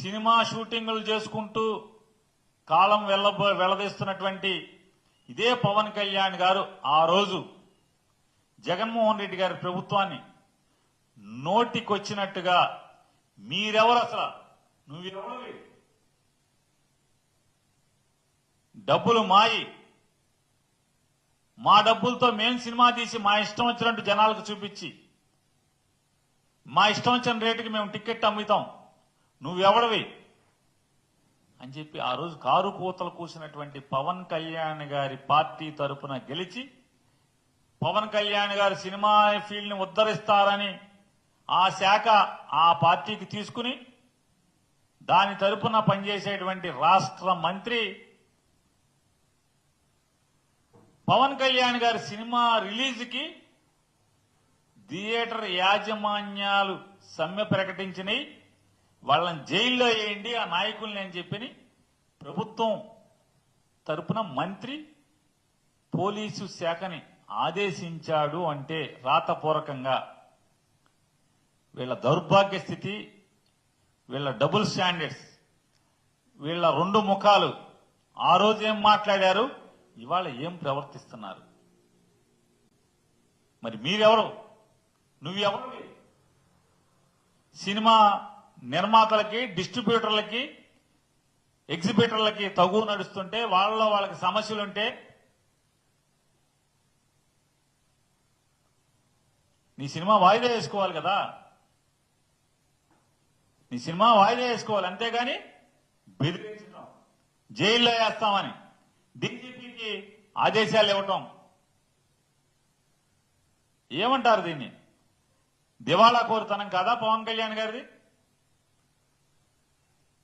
Cinema షూటింగులు చేసుకుంటూ కాలం వెళ్ళ వెళ్ళదీస్తున్నటువంటి ఇదే పవన్ కళ్యాణ్ గారు ఆ రోజు జగన్మోహన్ రెడ్డి గారి ప్రభుత్వాన్ని నోటికొచ్చినట్టుగా మీరెవరు అసలు? నువ్వెవరు? డబ్బులు మాయి. మా డబ్బులతో మేం సినిమా తీసి మా ఇష్టం వచ్చినట్టు జనాలకు చూపించి మా ఇష్టం వచ్చిన రేటుకి మేము టికెట్ అమ్ముతాం. నువ్వెవడవి? అని చెప్పి ఆ రోజు కారు కూతలు కూసినటువంటి పవన్ కళ్యాణ్ గారి పార్టీ తరపున గెలిచి పవన్ కళ్యాణ్ గారు సినిమా ఫీల్డ్ని ఉద్ధరిస్తారని ఆ శాఖ ఆ పార్టీకి తీసుకుని దాని తరపున పనిచేసేటువంటి రాష్ట్ర మంత్రి పవన్ కళ్యాణ్ గారి సినిమా రిలీజ్కి థియేటర్ యాజమాన్యాలు సమ్మె ప్రకటించినాయి వాళ్ళని జైల్లో వేయండి ఆ నాయకుల్ని అని చెప్పని ప్రభుత్వం తరపున మంత్రి పోలీసు శాఖని ఆదేశించాడు అంటే రాతపూర్వకంగా. వీళ్ళ దౌర్భాగ్య స్థితి వీళ్ళ డబుల్ స్టాండర్డ్స్ వీళ్ళ రెండు ముఖాలు. ఆ రోజు ఏం మాట్లాడారు? ఇవాళ ఏం ప్రవర్తిస్తున్నారు? మరి మీరెవరు? నువ్వెవరు? సినిమా నిర్మాతలకి డిస్ట్రిబ్యూటర్లకి ఎగ్జిబిటర్లకి తగు నడుస్తుంటే వాళ్ళలో వాళ్ళకి సమస్యలుంటే నీ సినిమా వాయిదా వేసుకోవాలి కదా. నీ సినిమా వాయిదా వేసుకోవాలి అంతేగాని బెదిరించడం జైల్లో వేస్తామని డీజీపీకి ఆదేశాలు ఇవ్వటం. ఏమంటారు దీన్ని? దివాళా కోరుతనం కాదా పవన్ కళ్యాణ్ గారిది?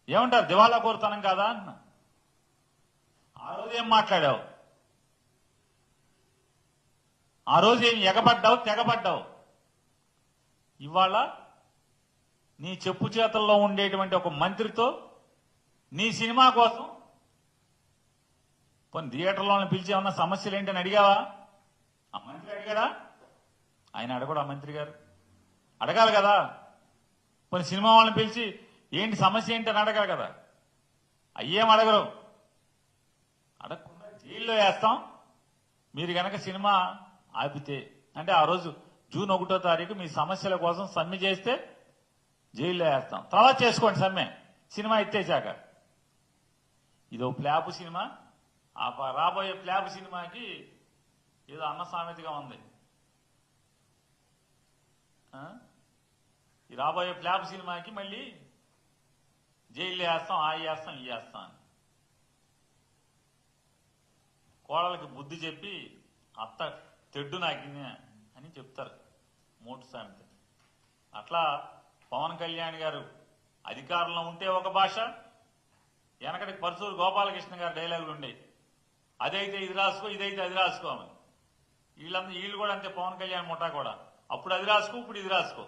ఏమంటారు? దివాలా కోరుతానం కాదా అన్న? ఆ రోజు ఏం మాట్లాడావు? ఆ రోజు ఏం ఎగబడ్డావు? తెగబడ్డావు? ఇవాళ నీ చెప్పు చేతల్లో ఉండేటువంటి ఒక మంత్రితో నీ సినిమా కోసం కొన్ని థియేటర్లో పిలిచి ఏమన్నా సమస్యలు ఏంటని అడిగావా? ఆ మంత్రి అడిగాడా? ఆయన అడగడు ఆ మంత్రి గారు. అడగాలి కదా. కొన్ని సినిమా వాళ్ళని పిలిచి ఏంటి సమస్య ఏంటి అని అడగాలి కదా. అయ్యేం అడగరు. అడగకుండా జైల్లో వేస్తాం. మీరు గనక సినిమా ఆపితే అంటే ఆ రోజు జూన్ ఒకటో తారీఖు మీ సమస్యల కోసం సమ్మె చేస్తే జైల్లో వేస్తాం. తర్వాత చేసుకోండి సమ్మె. సినిమా ఎత్తేసాక ఇదో ప్లాపు సినిమా. ఆ ప- రాబోయే ప్లాపు సినిమాకి ఏదో అన్న సామెతగా ఉంది. ఈ రాబోయే ప్లాప్ సినిమాకి మళ్ళీ జైలు వేస్తాం ఆ వేస్తాం ఈ వేస్తాం అని. కోడలకి బుద్ధి చెప్పి అత్త తెడ్డు నాకినే అని చెప్తారు మూటు సామెత అట్లా పవన్ కళ్యాణ్ గారు అధికారంలో ఉంటే ఒక భాష వెనకటి పరసూరు గోపాలకృష్ణ గారి డైలాగులు ఉండేవి. అదైతే ఇది రాసుకో ఇదైతే అది రాసుకోమని వీళ్ళంతా వీళ్ళు కూడా అంతే పవన్ కళ్యాణ్ ముఠా కూడా. అప్పుడు అది రాసుకో ఇప్పుడు ఇది రాసుకో